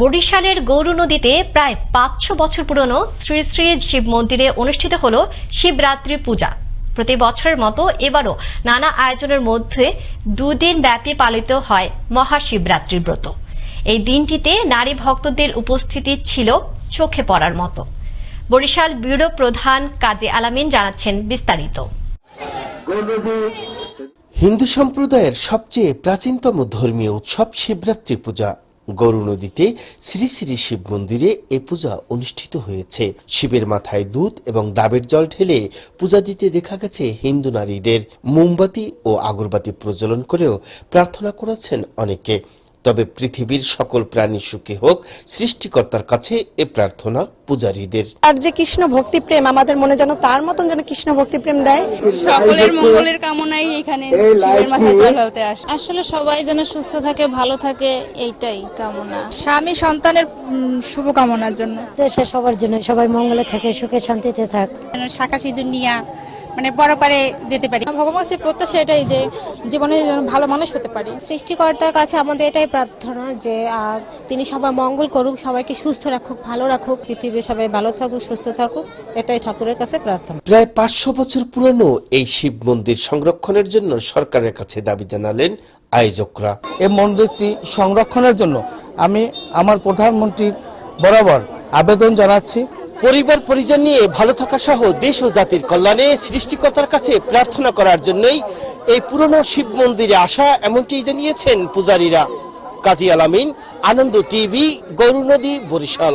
বরিশালের গৌর নদীতে প্রায় পাঁচশো বছর পুরনো শ্রী শ্রী শিব মন্দিরে অনুষ্ঠিত হল শিবরাত্রি পূজা। প্রতি বছরের মতো এবারও নানা আয়োজনের মধ্যে দুদিন ব্যাপী পালিত হয় মহাশিবরাত্রি ব্রত। এই দিনটিতে নারী ভক্তদের উপস্থিতি ছিল চোখে পড়ার মতো। বরিশাল ব্যুরো প্রধান কাজী আলামিন জানাচ্ছেন বিস্তারিত। হিন্দু সম্প্রদায়ের সবচেয়ে প্রাচীনতম ধর্মীয় উৎসব শিবরাত্রি পূজা। গরু নদীতে শ্রী শ্রী শিব মন্দিরে এ পূজা অনুষ্ঠিত হয়েছে। শিবের মাথায় দুধ এবং ডাবের জল ঢেলে পূজা দিতে দেখা গেছে হিন্দু নারীদের। মোমবাতি ও আগরবাতি প্রজ্বলন করেও প্রার্থনা করেছেন অনেকে। তবে পৃথিবীর সকল প্রাণী সুখী হোক সৃষ্টিকর্তার কাছে এ প্রার্থনা পূজারীদের। আর যে কৃষ্ণ ভক্তি প্রেম আমাদের মনে যেন তার মতন যেন কৃষ্ণ ভক্তি প্রেম দেয় সকলের মঙ্গলের কামনাই এখানে শিবের মাথায় জল হতে আসে। আসলে সবাই যেন সুস্থ থাকে ভালো থাকে এইটাই কামনা। স্বামী সন্তানের উম, শুভকামনার জন্য। দেশে সবার জন্য সবাই মঙ্গলে থাকে সুখে শান্তিতে থাক। শাখা সিঁদুর নিয়া মানে বড় পারে যেতে পারি। ভগবান কাছে প্রত্যাশা এটাই যে জীবনে ভালো মানুষ হতে পারি। সৃষ্টিকর্তার কাছে আমাদের এটাই প্রার্থনা যে তিনি সবার মঙ্গল করুক সবাইকে সুস্থ রাখুক ভালো রাখুক পৃথিবী সবাই ভালো থাকুক সুস্থ থাকুক এটাই ঠাকুরের কাছে প্রার্থনা। প্রায় পাঁচশো বছর পুরনো এই শিব মন্দির সংরক্ষণের জন্য সরকারের কাছে দাবি জানালেন আয়োজকরা। এই মন্দিরটি সংরক্ষণের জন্য আমি আমার প্রধানমন্ত্রীর বরাবর আবেদন জানাচ্ছি। পরিবার পরিজন নিয়ে ভালো থাকা সহ দেশ ও জাতির কল্যাণে সৃষ্টিকর্তার কাছে প্রার্থনা করার জন্যই এই পুরনো শিব মন্দিরে আসা এমনটি জানিয়েছেন পূজারীরা। কাজী আলামিন, আনন্দ টিভি, গরু নদী, বরিশাল।